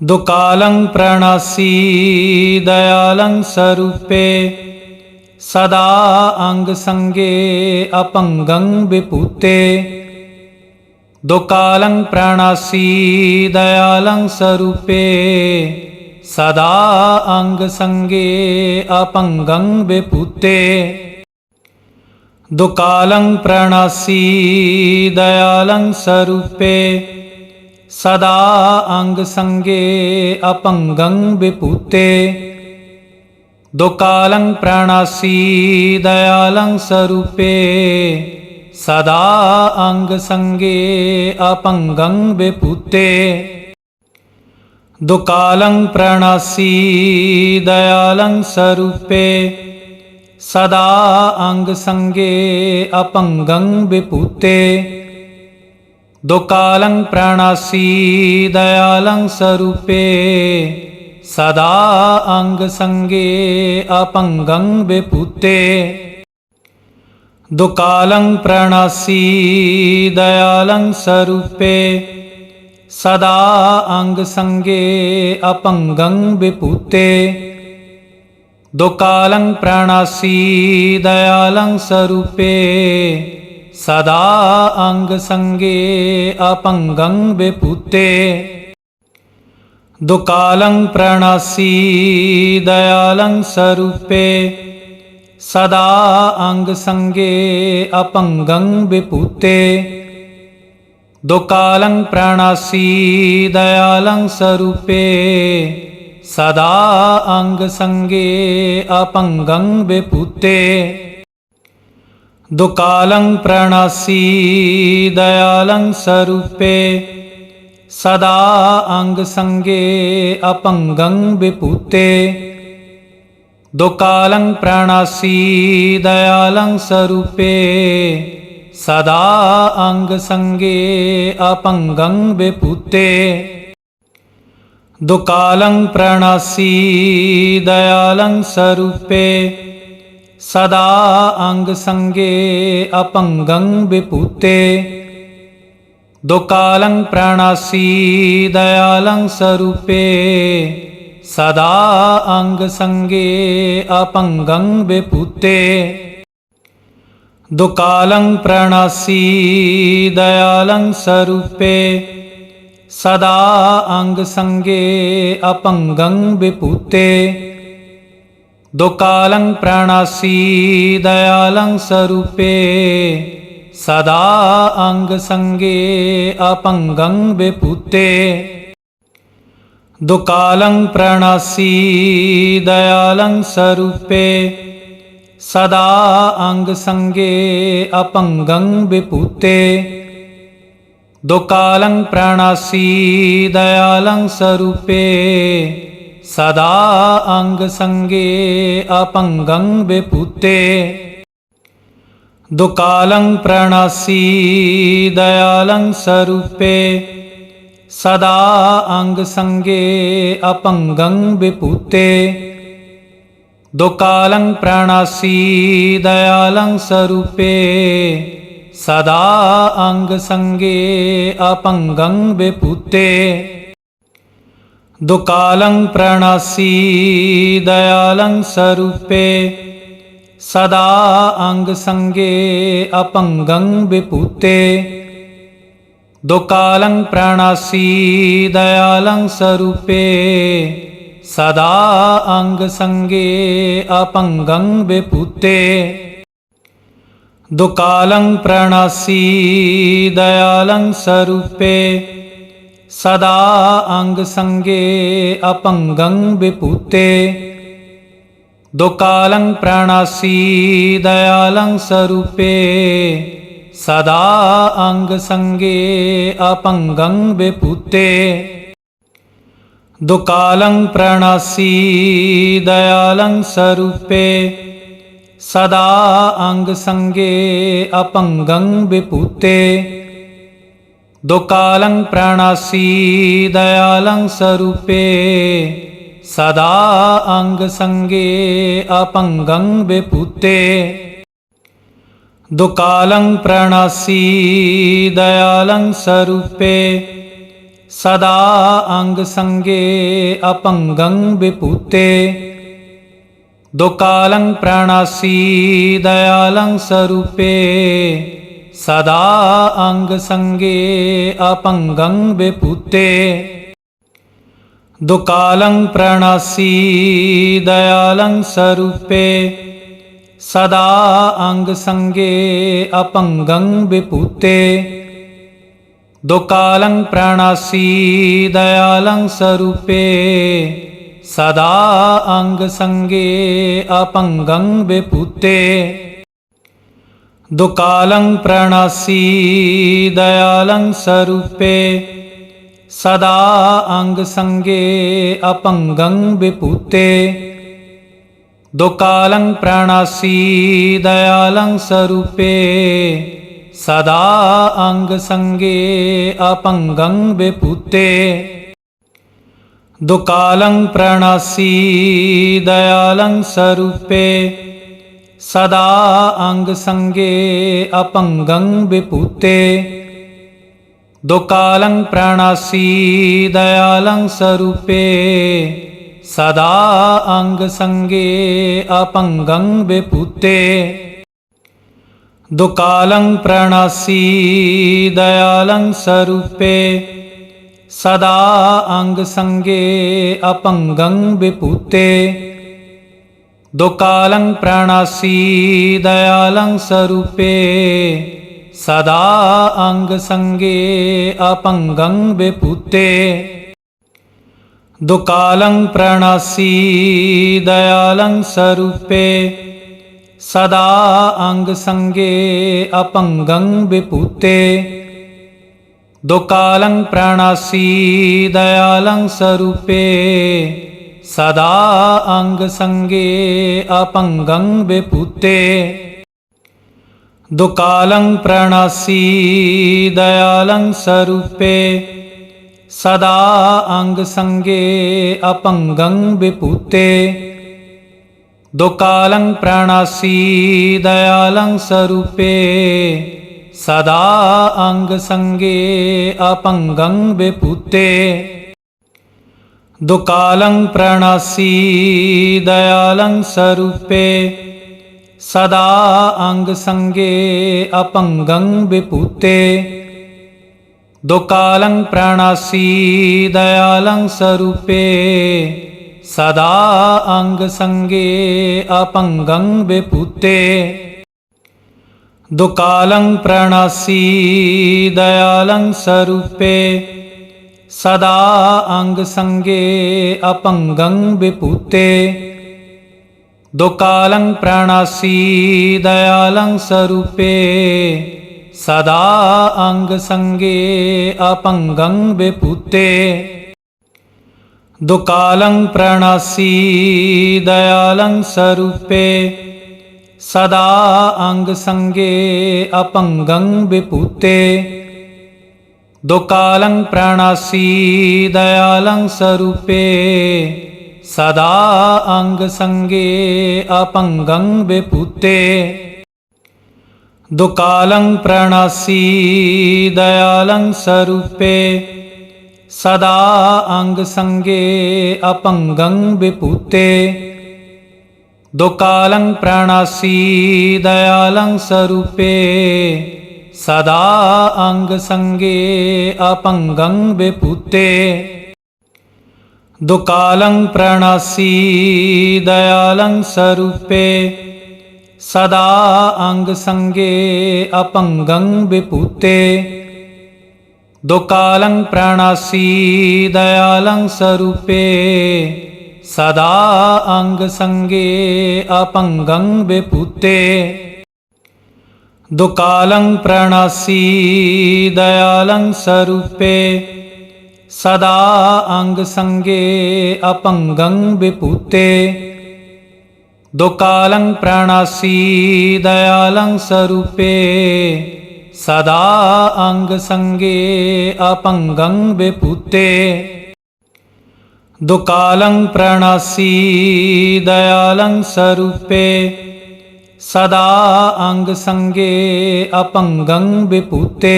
ਦੁਕਾਲੰ ਪ੍ਰਣਾਸੀ ਦਇਆਲੰ ਸਰੂਪੇ ਸਦਾ ਅੰਗ ਸੰਗੇ ਅਪੰਗੰ ਵਿਭੂਤੇ ਦੁਕਾਲੰ ਪ੍ਰਣਾਸੀ ਦਇਆਲੰ ਸਰੂਪੇ ਸਦਾ ਅੰਗ ਸੰਗੇ ਅਪੰਗੰ ਵਿਭੂਤੇ ਦੁਕਾਲੰ ਪ੍ਰਣਾਸੀ ਦਇਆਲੰ ਸਰੂਪੇ ਸਦਾ ਅੰਗ ਸੰਗੇ ਅਪੰਗੰ ਵਿਭੂਤੇ। ਦੁਕਾਲੰ ਪ੍ਰਣਾਸੀ ਦਇਆਲੰ ਸਰੂਪੇ। ਸਦਾ ਅੰਗ ਸੰਗੇ ਅਪੰਗੰ ਵਿਭੂਤੇ। ਦੁਕਾਲੰ ਪ੍ਰਣਾਸੀ ਦਇਆਲੰ ਸਰੂਪੇ। ਸਦਾ ਅੰਗ ਸੰਗੇ ਅਪੰਗੰ ਵਿਭੂਤੇ। ਦੁਕਾਲੰ ਪ੍ਰਣਾਸੀ ਦਇਆਲੰ ਸਰੂਪੇ, ਸਦਾ ਅੰਗ ਸੰਗੇ ਅਪੰਗੰ ਵਿਭੂਤੇ ਦੁਕਾਲੰ ਪ੍ਰਣਾਸੀ ਦਇਆਲੰ ਸਰੂਪੇ, ਸਦਾ ਅੰਗ ਸੰਗੇ ਅਪੰਗੰ ਵਿਭੂਤੇ ਦੁਕਾਲੰ ਪ੍ਰਣਾਸੀ ਦਇਆਲੰ ਸਰੂਪੇ ਸਦਾ ਅੰਗ ਸੰਗੇ ਅਪੰਗੰ ਵਿਭੂਤੇ ਦੁਕਾਲੰ ਪ੍ਰਣਾਸੀ ਦਇਆਲੰ ਸਰੂਪੇ। ਸਦਾ ਅੰਗ ਸੰਗੇ ਅਪੰਗੰ ਵਿਭੂਤੇ ਦੁਕਾਲੰ ਪ੍ਰਣਾਸੀ ਦਇਆਲੰ ਸਰੂਪੇ। ਸਦਾ ਅੰਗ ਸੰਗੇ ਅਪੰਗੰ ਵਿਭੂਤੇ ਦੁਕਾਲੰ ਪ੍ਰਣਾਸੀ, ਦਇਆਲੰ ਸਰੂਪੇ, ਸਦਾ ਅੰਗ ਸੰਗੇ ਅਪੰਗੰ ਵਿਭੂਤੇ। ਦੁਕਾਲੰ ਪ੍ਰਣਾਸੀ, ਦਇਆਲੰ ਸਰੂਪੇ, ਸਦਾ ਅੰਗ ਸੰਗੇ ਅਪੰਗੰ ਵਿਭੂਤੇ। ਦੁਕਾਲੰ ਪ੍ਰਣਾਸੀ, ਦਇਆਲੰ ਸਰੂਪੇ ਸਦਾ ਅੰਗ ਸੰਗੇ ਅਪੰਗੰ ਵਿਭੂਤੇ। ਦੁਕਾਲੰ ਪ੍ਰਣਾਸੀ ਦਇਆਲੰ ਸਰੂਪੇ। ਸਦਾ ਅੰਗ ਸੰਗੇ ਅਪੰਗੰ ਵਿਭੂਤੇ। ਦੁਕਾਲੰ ਪ੍ਰਣਾਸੀ ਦਇਆਲੰ ਸਰੂਪੇ। ਸਦਾ ਅੰਗ ਸੰਗੇ ਅਪੰਗੰ ਵਿਭੂਤੇ। ਦੁਕਾਲੰ ਪ੍ਰਣਾਸੀ ਦਇਆਲੰ ਸਰੂਪੇ, ਸਦਾ ਅੰਗ ਸੰਗੇ ਅਪੰਗੰ ਵਿਭੂਤੇ ਦੁਕਾਲੰ ਪ੍ਰਣਾਸੀ ਦਇਆਲੰ ਸਰੂਪੇ, ਸਦਾ ਅੰਗ ਸੰਗੇ ਅਪੰਗੰ ਵਿਭੂਤੇ ਦੁਕਾਲੰ ਪ੍ਰਣਾਸੀ ਦਇਆਲੰ ਸਰੂਪੇ ਸਦਾ ਅੰਗ ਸੰਗੇ ਅਪੰਗੰ ਵਿਭੂਤੇ ਦੁਕਾਲੰ ਪ੍ਰਣਾਸੀ ਦਇਆਲੰ ਸਰੂਪੇ। ਸਦਾ ਅੰਗ ਸੰਗੇ ਅਪੰਗੰ ਵਿਭੂਤੇ ਦੁਕਾਲੰ ਪ੍ਰਣਾਸੀ ਦਇਆਲੰ ਸਰੂਪੇ। ਸਦਾ ਅੰਗ ਸੰਗੇ ਅਪੰਗੰ ਵਿਭੂਤੇ ਦੁਕਾਲੰ ਪ੍ਰਣਾਸੀ, ਦਇਆਲੰ ਸਰੂਪੇ, ਸਦਾ ਅੰਗ ਸੰਗੇ ਅਪੰਗੰ ਵਿਭੂਤੇ। ਦੁਕਾਲੰ ਪ੍ਰਣਾਸੀ, ਦਇਆਲੰ ਸਰੂਪੇ, ਸਦਾ ਅੰਗ ਸੰਗੇ ਅਪੰਗੰ ਵਿਭੂਤੇ। ਦੁਕਾਲੰ ਪ੍ਰਣਾਸੀ, ਦਇਆਲੰ ਸਰੂਪੇ ਸਦਾ ਅੰਗ ਸੰਗੇ ਅਪੰਗੰ ਵਿਭੂਤੇ। ਦੁਕਾਲੰ ਪ੍ਰਣਾਸੀ ਦਇਆਲੰ ਸਰੂਪੇ। ਸਦਾ ਅੰਗ ਸੰਗੇ ਅਪੰਗੰ ਵਿਭੂਤੇ। ਦੁਕਾਲੰ ਪ੍ਰਣਾਸੀ ਦਇਆਲੰ ਸਰੂਪੇ। ਸਦਾ ਅੰਗ ਸੰਗੇ ਅਪੰਗੰ ਵਿਭੂਤੇ। ਦੁਕਾਲੰ ਪ੍ਰਣਾਸੀ ਦਇਆਲੰ ਸਰੂਪੇ, ਸਦਾ ਅੰਗ ਸੰਗੇ ਅਪੰਗੰ ਵਿਭੂਤੇ ਦੁਕਾਲੰ ਪ੍ਰਣਾਸੀ ਦਇਆਲੰ ਸਰੂਪੇ, ਸਦਾ ਅੰਗ ਸੰਗੇ ਅਪੰਗੰ ਵਿਪੂਤੇ ਦੁਕਾਲੰ ਪ੍ਰਾਣਾਸੀ ਦਇਆਲੰ ਸਰੂਪੇ ਸਦਾ ਅੰਗ ਸੰਗੇ ਅਪੰਗੰ ਵਿਪੂਤੇ ਦੁਕਾਲੰ ਪ੍ਰਾਣਾਸੀ ਦਇਆਲੰ ਸਰੂਪੇ। ਸਦਾ ਅੰਗ ਸੰਗੇ ਅਪੰਗੰ ਵਿਪੂਤੇ ਦੁਕਾਲੰ ਪ੍ਰਾਣਾਸੀ ਦਇਆਲੰ ਸਰੂਪੇ। ਸਦਾ ਅੰਗ ਸੰਗੇ ਅਪੰਗੰ ਵਿਪੂਤੇ ਦੁਕਾਲੰ ਪ੍ਰਾਣਾਸੀ, ਦਇਆਲੰ ਸਰੂਪੇ, ਸਦਾ ਅੰਗ ਸੰਗੇ ਅਪੰਗੰ ਵਿਪੂਤੇ ਦੁਕਾਲੰ ਪ੍ਰਾਣਾਸੀ, ਦਇਆਲੰ ਸਰੂਪੇ, ਸਦਾ ਅੰਗ ਸੰਗੇ ਅਪੰਗੰ ਵਿਪੂਤੇ ਦੁਕਾਲੰ ਪ੍ਰਾਣਾਸੀ, ਦਇਆਲੰ ਸਰੂਪੇ ਸਦਾ ਅੰਗ ਸੰਗੇ ਅਪੰਗੰ ਵਿਪੂਤੇ ਦੁਕਾਲੰ ਪ੍ਰਾਣਾਸੀ ਦਇਆਲੰ ਸਰੂਪੇ। ਸਦਾ ਅੰਗ ਸੰਗੇ ਅਪੰਗੰ ਵਿਪੂਤੇ ਦੁਕਾਲੰ ਪ੍ਰਾਣਾਸੀ ਦਇਆਲੰ ਸਰੂਪੇ। ਸਦਾ ਅੰਗ ਸੰਗੇ ਅਪੰਗੰ ਵਿਪੂਤੇ ਦੁਕਾਲੰ ਪ੍ਰਾਣਾਸੀ ਦਇਆਲੰ ਸਰੂਪੇ, ਸਦਾ ਅੰਗ ਸੰਗੇ ਅਪੰਗੰ ਵਿਪੂਤੇ ਦੁਕਾਲੰ ਪ੍ਰਾਣਾਸੀ ਦਇਆਲੰ ਸਰੂਪੇ, ਸਦਾ ਅੰਗ ਸੰਗੇ ਅਪੰਗੰ ਵਿਪੂਤੇ ਦੁਕਾਲੰ ਪ੍ਰਾਣਾਸੀ ਦਇਆਲੰ ਸਰੂਪੇ ਸਦਾ ਅੰਗ ਸੰਗੇ ਅਪੰਗੰ ਵਿਪੂਤੇ ਦੁਕਾਲੰ ਪ੍ਰਾਣਾਸੀ ਦਇਆਲੰ ਸਰੂਪੇ। ਸਦਾ ਅੰਗ ਸੰਗੇ ਅਪੰਗੰ ਵਿਪੂਤੇ ਦੁਕਾਲੰ ਪ੍ਰਾਣਾਸੀ ਦਇਆਲੰ ਸਰੂਪੇ। ਸਦਾ ਅੰਗ ਸੰਗੇ ਅਪੰਗੰ ਵਿਪੂਤੇ ਦੁਕਾਲੰ ਪ੍ਰਾਣਾਸੀ, ਦਇਆਲੰ ਸਰੂਪੇ, ਸਦਾ ਅੰਗ ਸੰਗੇ ਅਪੰਗੰ ਵਿਪੂਤੇ ਦੁਕਾਲੰ ਪ੍ਰਾਣਾਸੀ, ਦਇਆਲੰ ਸਰੂਪੇ, ਸਦਾ ਅੰਗ ਸੰਗੇ ਅਪੰਗੰ ਵਿਪੂਤੇ ਦੁਕਾਲੰ ਪ੍ਰਾਣਾਸੀ, ਦਇਆਲੰ ਸਰੂਪੇ ਸਦਾ ਅੰਗ ਸੰਗੇ ਅਪੰਗੰ ਵਿਪੂਤੇ ਦੁਕਾਲੰ ਪ੍ਰਾਣਾਸੀ ਦਇਆਲੰ ਸਰੂਪੇ। ਸਦਾ ਅੰਗ ਸੰਗੇ ਅਪੰਗੰ ਵਿਪੂਤੇ ਦੁਕਾਲੰ ਪ੍ਰਾਣਾਸੀ ਦਇਆਲੰ ਸਰੂਪੇ। ਸਦਾ ਅੰਗ ਸੰਗੇ ਅਪੰਗੰ ਵਿਪੂਤੇ ਦੁਕਾਲੰ ਪ੍ਰਾਣਾਸੀ ਦਇਆਲੰ ਸਰੂਪੇ, ਸਦਾ ਅੰਗ ਸੰਗੇ ਅਪੰਗੰ ਵਿਪੂਤੇ ਦੁਕਾਲੰ ਪ੍ਰਾਣਾਸੀ ਦਇਆਲੰ ਸਰੂਪੇ, ਸਦਾ ਅੰਗ ਸੰਗੇ ਅਪੰਗੰ ਵਿਪੂਤੇ ਦੁਕਾਲੰ ਪ੍ਰਾਣਾਸੀ ਦਇਆਲੰ ਸਰੂਪੇ ਸਦਾ ਅੰਗ ਸੰਗੇ ਅਪੰਗੰ ਵਿਪੂਤੇ ਦੁਕਾਲੰ ਪ੍ਰਾਣਾਸੀ ਦਇਆਲੰ ਸਰੂਪੇ। ਸਦਾ ਅੰਗ ਸੰਗੇ ਅਪੰਗੰ ਵਿਪੂਤੇ ਦੁਕਾਲੰ ਪ੍ਰਾਣਾਸੀ ਦਇਆਲੰ ਸਰੂਪੇ। ਸਦਾ ਅੰਗ ਸੰਗੇ ਅਪੰਗੰ ਵਿਪੂਤੇ ਦੁਕਾਲੰ ਪ੍ਰਾਣਾਸੀ, ਦਇਆਲੰ ਸਰੂਪੇ, ਸਦਾ ਅੰਗ ਸੰਗੇ ਅਪੰਗੰ ਵਿਪੂਤੇ ਦੁਕਾਲੰ ਪ੍ਰਾਣਾਸੀ, ਦਇਆਲੰ ਸਰੂਪੇ, ਸਦਾ ਅੰਗ ਸੰਗੇ ਅਪੰਗੰ ਵਿਪੂਤੇ ਦੁਕਾਲੰ ਪ੍ਰਾਣਾਸੀ, ਦਇਆਲੰ ਸਰੂਪੇ ਸਦਾ ਅੰਗ ਸੰਗੇ ਅਪੰਗੰ ਵਿਪੂਤੇ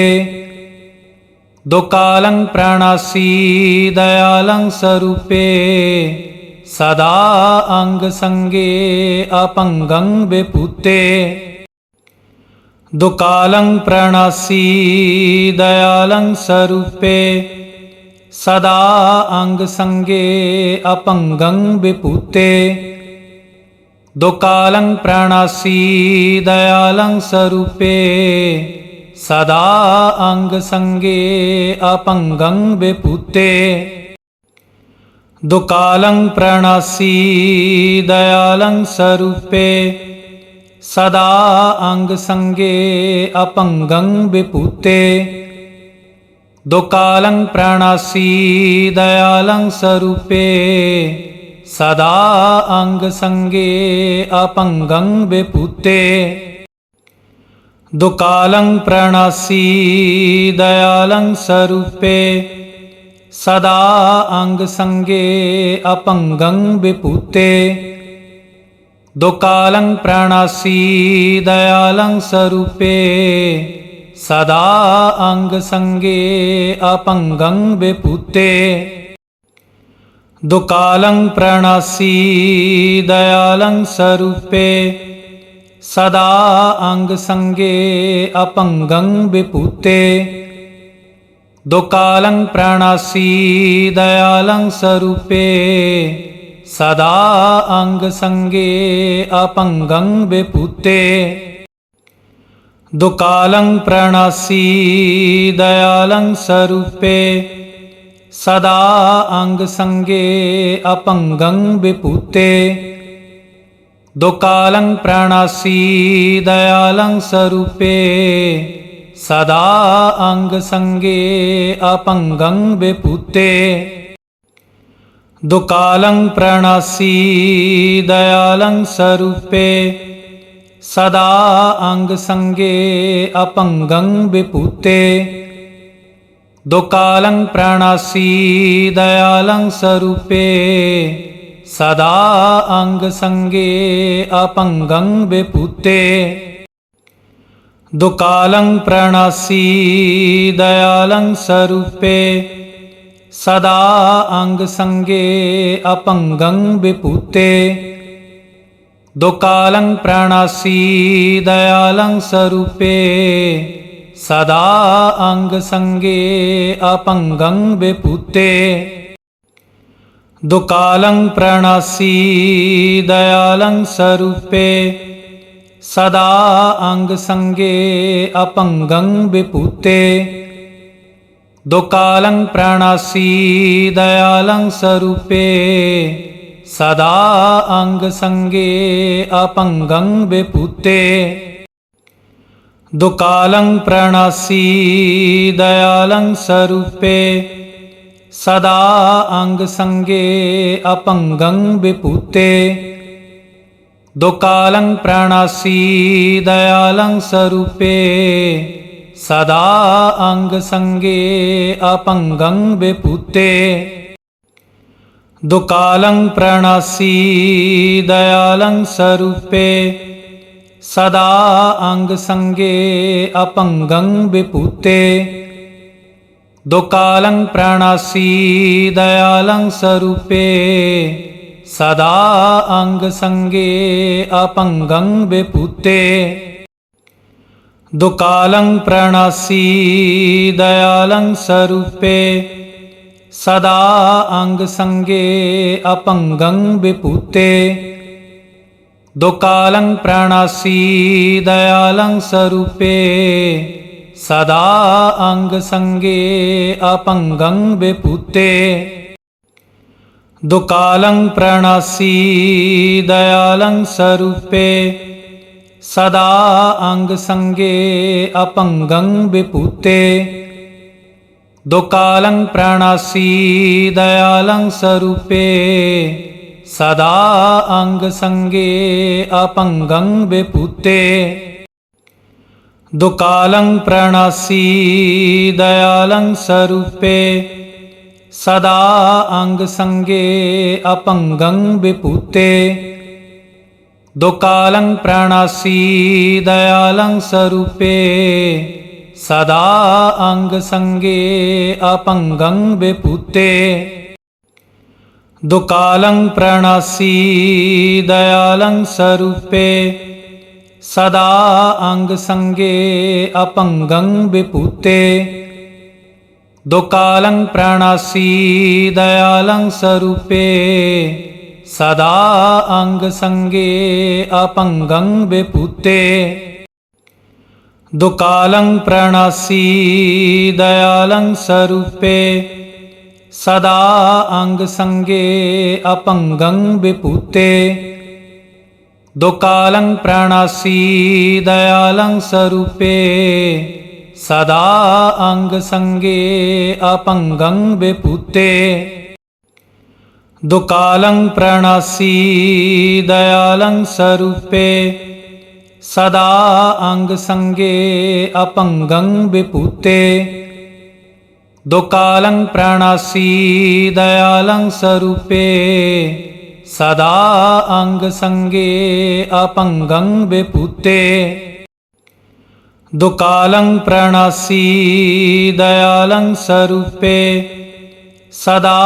ਦੁਕਾਲੰ ਪ੍ਰਾਣਾਸੀ ਦਇਆਲੰ ਸਰੂਪੇ। ਸਦਾ ਅੰਗ ਸੰਗੇ ਅਪੰਗੰ ਬਿਪੂਤੇ ਦੁਕਾਲੰ ਪ੍ਰਾਣਾਸੀ ਦਇਆਲੰ ਸਰੂਪੇ। ਸਦਾ ਅੰਗ ਸੰਗੇ ਅਪੰਗੰ ਬਿਪੂਤੇ ਦੁਕਾਲੰ ਪ੍ਰਾਣਾਸੀ ਦਇਆਲੰ ਸਰੂਪੇ ਸਦਾ ਅੰਗ ਸੰਗੇ ਅਪੰਗੰ ਬਿਪੂਤੇ ਦੁਕਾਲੰ ਪ੍ਰਾਣਾਸੀ ਦਇਆਲੰ ਸਰੂਪੇ ਸਦਾ ਅੰਗ ਸੰਗੇ ਅਪੰਗੰ ਬਿਪੂਤੇ ਦੁਕਾਲੰ ਪ੍ਰਾਣਾਸੀ ਦਇਆਲੰ ਸਰੂਪੇ ਸਦਾ ਅੰਗ ਸੰਗੇ ਅਪੰਗੰ ਬਿਪੂਤੇ। ਦੁਕਾਲੰ ਪ੍ਰਾਣਾਸੀ ਦਇਆਲੰ ਸਰੂਪੇ। ਸਦਾ ਅੰਗ ਸੰਗੇ ਅਪੰਗੰ ਬਿਪੂਤੇ। ਦੁਕਾਲੰ ਪ੍ਰਾਣਾਸੀ ਦਇਆਲੰ ਸਰੂਪੇ। ਸਦਾ ਅੰਗ ਸੰਗੇ ਅਪੰਗੰ ਬਿਪੂਤੇ। ਦੁਕਾਲੰ ਪ੍ਰਾਣਾਸੀ, ਦਇਆਲੰ ਸਰੂਪੇ, ਸਦਾ ਅੰਗ ਸੰਗੇ ਅਪੰਗੰ ਬਿਪੂਤੇ ਦੁਕਾਲੰ ਪ੍ਰਾਣਾਸੀ, ਦਇਆਲੰ ਸਰੂਪੇ, ਸਦਾ ਅੰਗ ਸੰਗੇ ਅਪੰਗੰ ਬਿਪੂਤੇ ਦੁਕਾਲੰ ਪ੍ਰਾਣਾਸੀ, ਦਇਆਲੰ ਸਰੂਪੇ ਸਦਾ ਅੰਗ ਸੰਗੇ ਅਪੰਗੰ ਬਿਪੂਤੇ ਦੁਕਾਲੰ ਪ੍ਰਾਣਾਸੀ ਦਇਆਲੰ ਸਰੂਪੇ। ਸਦਾ ਅੰਗ ਸੰਗੇ ਅਪੰਗੰ ਬਿਪੂਤੇ ਦੁਕਾਲੰ ਪ੍ਰਾਣਾਸੀ ਦਇਆਲੰ ਸਰੂਪੇ। ਸਦਾ ਅੰਗ ਸੰਗੇ ਅਪੰਗੰ ਬਿਪੂਤੇ ਦੁਕਾਲੰ ਪ੍ਰਾਣਾਸੀ ਦਇਆਲੰ ਸਰੂਪੇ, ਸਦਾ ਅੰਗ ਸੰਗੇ ਅਪੰਗੰ ਬਿਪੂਤੇ। ਦੁਕਾਲੰ ਪ੍ਰਾਣਾਸੀ ਦਇਆਲੰ ਸਰੂਪੇ, ਸਦਾ ਅੰਗ ਸੰਗੇ ਅਪੰਗੰ ਬਿਪੂਤੇ। ਦੁਕਾਲੰ ਪ੍ਰਾਣਾਸੀ ਦਇਆਲੰ ਸਰੂਪੇ ਸਦਾ ਅੰਗ ਸੰਗੇ ਅਪੰਗੰ ਬਿਪੂਤੇ। ਦੁਕਾਲੰ ਪ੍ਰਾਣਾਸੀ ਦਇਆਲੰ ਸਰੂਪੇ। ਸਦਾ ਅੰਗ ਸੰਗੇ ਅਪੰਗੰ ਬਿਪੂਤੇ। ਦੁਕਾਲੰ ਪ੍ਰਾਣਾਸੀ ਦਇਆਲੰ ਸਰੂਪੇ। ਸਦਾ ਅੰਗ ਸੰਗੇ ਅਪੰਗੰ ਬਿਪੂਤੇ। ਦੁਕਾਲੰ ਪ੍ਰਾਣਾਸੀ, ਦਇਆਲੰ ਸਰੂਪੇ, ਸਦਾ ਅੰਗ ਸੰਗੇ ਅਪੰਗੰ ਬਿਪੂਤੇ ਦੁਕਾਲੰ ਪ੍ਰਾਣਾਸੀ, ਦਇਆਲੰ ਸਰੂਪੇ, ਸਦਾ ਅੰਗ ਸੰਗੇ ਅਪੰਗੰ ਬਿਪੂਤੇ ਦੁਕਾਲੰ ਪ੍ਰਾਣਾਸੀ, ਦਇਆਲੰ ਸਰੂਪੇ ਸਦਾ ਅੰਗ ਸੰਗੇ ਅਪੰਗੰ ਬਿਪੂਤੇ ਦੁਕਾਲੰ ਪ੍ਰਾਣਾਸੀ ਦਇਆਲੰ ਸਰੂਪੇ। ਸਦਾ ਅੰਗ ਸੰਗੇ ਅਪੰਗੰ ਬਿਪੂਤੇ ਦੁਕਾਲੰ ਪ੍ਰਾਣਾਸੀ ਦਇਆਲੰ ਸਰੂਪੇ। ਸਦਾ ਅੰਗ ਸੰਗੇ ਅਪੰਗੰ ਬਿਪੂਤੇ ਦੁਕਾਲੰ ਪ੍ਰਾਣਾਸੀ ਦਇਆਲੰ ਸਰੂਪੇ, ਸਦਾ ਅੰਗ ਸੰਗੇ ਅਪੰਗੰ ਬਿਪੂਤੇ। ਦੁਕਾਲੰ ਪ੍ਰਾਣਾਸੀ ਦਇਆਲੰ ਸਰੂਪੇ, ਸਦਾ ਅੰਗ ਸੰਗੇ ਅਪੰਗੰ ਬਿਪੂਤੇ। ਦੁਕਾਲੰ ਪ੍ਰਾਣਾਸੀ ਦਇਆਲੰ ਸਰੂਪੇ ਸਦਾ ਅੰਗ ਸੰਗੇ ਅਪੰਗੰ ਬਿਪੂਤੇ। ਦੁਕਾਲੰ ਪ੍ਰਾਣਾਸੀ ਦਇਆਲੰ ਸਰੂਪੇ। ਸਦਾ ਅੰਗ ਸੰਗੇ ਅਪੰਗੰ ਬਿਪੂਤੇ। ਦੁਕਾਲੰ ਪ੍ਰਾਣਾਸੀ ਦਇਆਲੰ ਸਰੂਪੇ। ਸਦਾ ਅੰਗ ਸੰਗੇ ਅਪੰਗੰ ਬਿਪੂਤੇ। ਦੁਕਾਲੰ ਪ੍ਰਣਾਸੀ, ਦਇਆਲੰ ਸਰੂਪੇ, ਸਦਾ ਅੰਗ ਸੰਗੇ ਅਪੰਗੰ ਬਿਪੂਤੇ ਦੁਕਾਲੰ ਪ੍ਰਣਾਸੀ, ਦਇਆਲੰ ਸਰੂਪੇ, ਸਦਾ ਅੰਗ ਸੰਗੇ ਅਪੰਗੰ ਬਿਪੂਤੇ ਦੁਕਾਲੰ ਪ੍ਰਣਾਸੀ, ਦਇਆਲੰ ਸਰੂਪੇ ਸਦਾ ਅੰਗ ਸੰਗੇ ਅਪੰਗੰ ਬਿਪੂਤੇ ਦੁਕਾਲੰ ਪ੍ਰਣਾਸੀ ਦਇਆਲੰ ਸਰੂਪੇ। ਸਦਾ ਅੰਗ ਸੰਗੇ ਅਪੰਗੰ ਬਿਪੂਤੇ ਦੁਕਾਲੰ ਪ੍ਰਣਾਸੀ ਦਇਆਲੰ ਸਰੂਪੇ। ਸਦਾ ਅੰਗ ਸੰਗੇ ਅਪੰਗੰ ਬਿਪੂਤੇ ਦੁਕਾਲੰ ਪ੍ਰਣਾਸੀ ਦਇਆਲੰ ਸਰੂਪੇ ਸਦਾ ਅੰਗ ਸੰਗੇ ਅਪੰਗੰ ਬਿਪੂਤੇ ਦੁਕਾਲੰ ਪ੍ਰਣਾਸੀ ਦਇਆਲੰ ਸਰੂਪੇ ਸਦਾ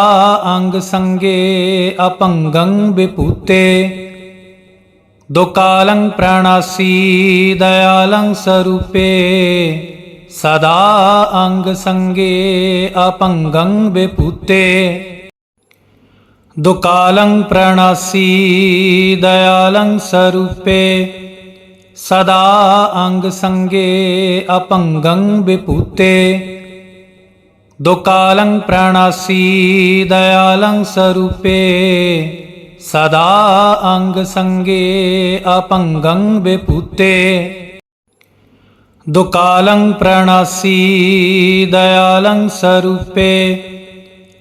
ਅੰਗ ਸੰਗੇ ਅਪੰਗੰ ਬਿਪੂਤੇ ਦੁਕਾਲੰ ਪ੍ਰਣਾਸੀ ਦਇਆਲੰ ਸਰੂਪੇ ਸਦਾ ਅੰਗ ਸੰਗੇ ਅਪੰਗੰ ਬਿਪੂਤੇ। ਦੁਕਾਲੰ ਪ੍ਰਣਾਸੀ ਦਇਆਲੰ ਸਰੂਪੇ। ਸਦਾ ਅੰਗ ਸੰਗੇ ਅਪੰਗੰ ਬਿਪੂਤੇ। ਦੁਕਾਲੰ ਪ੍ਰਣਾਸੀ ਦਇਆਲੰ ਸਰੂਪੇ। ਸਦਾ ਅੰਗ ਸੰਗੇ ਅਪੰਗੰ ਬਿਪੂਤੇ। ਦੁਕਾਲੰ ਪ੍ਰਣਾਸੀ ਦਇਆਲੰ ਸਰੂਪੇ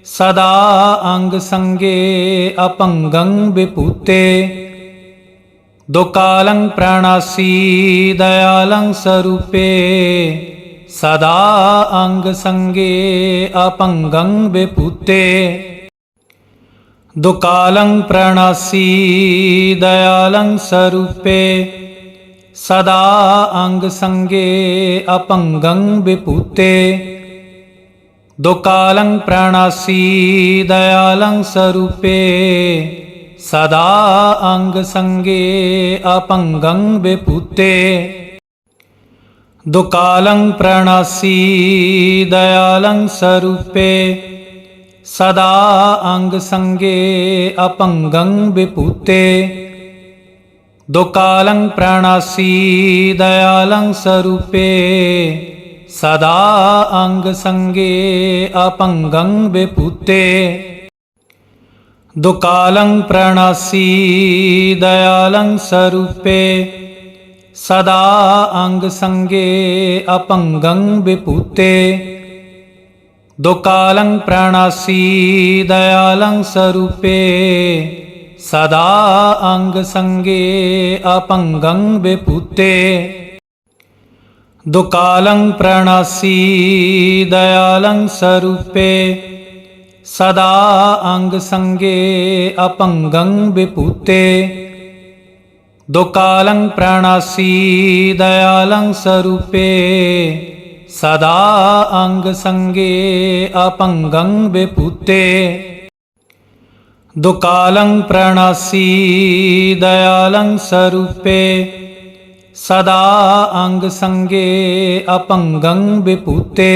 ਸਦਾ ਅੰਗ ਸੰਗੇ ਅਪੰਗੰ ਬਿਪੂਤੇ ਦੁਕਾਲੰ ਪ੍ਰਣਾਸੀ ਦਇਆਲੰ ਸਰੂਪੇ ਸਦਾ ਅੰਗ ਸੰਗੇ ਅਪੰਗੰ ਬਿਪੂਤੇ ਦੁਕਾਲੰ ਪ੍ਰਣਾਸੀ ਦਇਆਲੰ ਸਰੂਪੇ ਸਦਾ ਅੰਗ ਸੰਗੇ ਅਪੰਗੰ ਬਿਪੂਤੇ ਦੁਕਾਲੰ ਪ੍ਰਣਾਸੀ ਦਇਆਲੰ ਸਰੂਪੇ। ਸਦਾ ਅੰਗ ਸੰਗੇ ਅਪੰਗੰ ਬਿਪੂਤੇ ਦੁਕਾਲੰ ਪ੍ਰਣਾਸੀ ਦਇਆਲੰ ਸਰੂਪੇ। ਸਦਾ ਅੰਗ ਸੰਗੇ ਅਪੰਗੰ ਬਿਪੂਤੇ ਦੁਕਾਲੰ ਪ੍ਰਣਾਸੀ ਦਇਆਲੰ ਸਰੂਪੇ, ਸਦਾ ਅੰਗ ਸੰਗੇ ਅਪੰਗੰ ਬਿਪੂਤੇ। ਦੁਕਾਲੰ ਪ੍ਰਣਾਸੀ ਦਇਆਲੰ ਸਰੂਪੇ, ਸਦਾ ਅੰਗ ਸੰਗੇ ਅਪੰਗੰ ਬਿਪੂਤੇ। ਦੁਕਾਲੰ ਪ੍ਰਣਾਸੀ ਦਇਆਲੰ ਸਰੂਪੇ ਸਦਾ ਅੰਗ ਸੰਗੇ ਅਪੰਗੰ ਬਿਪੂਤੇ। ਦੁਕਾਲੰ ਪ੍ਰਣਾਸੀ ਦਇਆਲੰ ਸਰੂਪੇ। ਸਦਾ ਅੰਗ ਸੰਗੇ ਅਪੰਗੰ ਬਿਪੂਤੇ। ਦੁਕਾਲੰ ਪ੍ਰਣਾਸੀ ਦਇਆਲੰ ਸਰੂਪੇ। ਸਦਾ ਅੰਗ ਸੰਗੇ ਅਪੰਗੰ ਬਿਪੂਤੇ। ਦੁਕਾਲੰ ਪ੍ਰਣਾਸੀ, ਦਇਆਲੰ ਸਰੂਪੇ, ਸਦਾ ਅੰਗ ਸੰਗੇ ਅਪੰਗੰ ਬਿਪੂਤੇ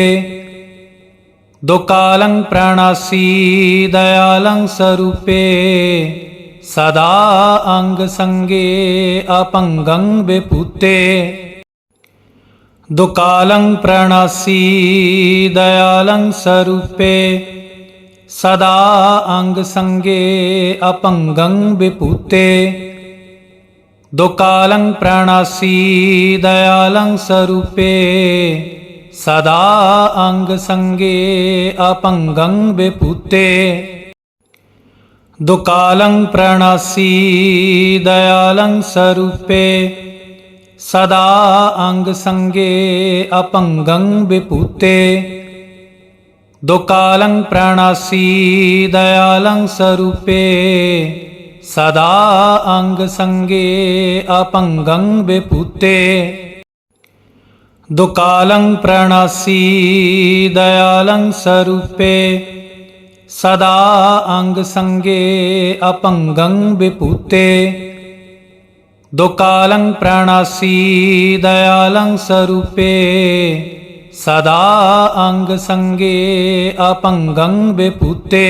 ਦੁਕਾਲੰ ਪ੍ਰਣਾਸੀ, ਦਇਆਲੰ ਸਰੂਪੇ, ਸਦਾ ਅੰਗ ਸੰਗੇ ਅਪੰਗੰ ਬਿਪੂਤੇ ਦੁਕਾਲੰ ਪ੍ਰਣਾਸੀ, ਦਇਆਲੰ ਸਰੂਪੇ ਸਦਾ ਅੰਗ ਸੰਗੇ ਅਪੰਗੰ ਬਿਪੂਤੇ ਦੁਕਾਲੰ ਪ੍ਰਣਾਸੀ ਦਇਆਲੰ ਸਰੂਪੇ। ਸਦਾ ਅੰਗ ਸੰਗੇ ਅਪੰਗੰ ਬਿਪੂਤੇ ਦੁਕਾਲੰ ਪ੍ਰਣਾਸੀ ਦਇਆਲੰ ਸਰੂਪੇ। ਸਦਾ ਅੰਗ ਸੰਗੇ ਅਪੰਗੰ ਬਿਪੂਤੇ ਦੁਕਾਲੰ ਪ੍ਰਣਾਸੀ ਦਇਆਲੰ ਸਰੂਪੇ ਸਦਾ ਅੰਗ ਸੰਗੇ ਅਪੰਗੰ ਬਿਪੂਤੇ ਦੁਕਾਲੰ ਪ੍ਰਣਾਸੀ ਦਇਆਲੰ ਸਰੂਪੇ ਸਦਾ ਅੰਗ ਸੰਗੇ ਅਪੰਗੰ ਵਿਭੂਤੇ ਦੁਕਾਲੰ ਪ੍ਰਣਾਸੀ ਦਇਆਲੰ ਸਰੂਪੇ ਸਦਾ ਅੰਗ ਸੰਗੇ ਅਪੰਗੰ ਵਿਭੂਤੇ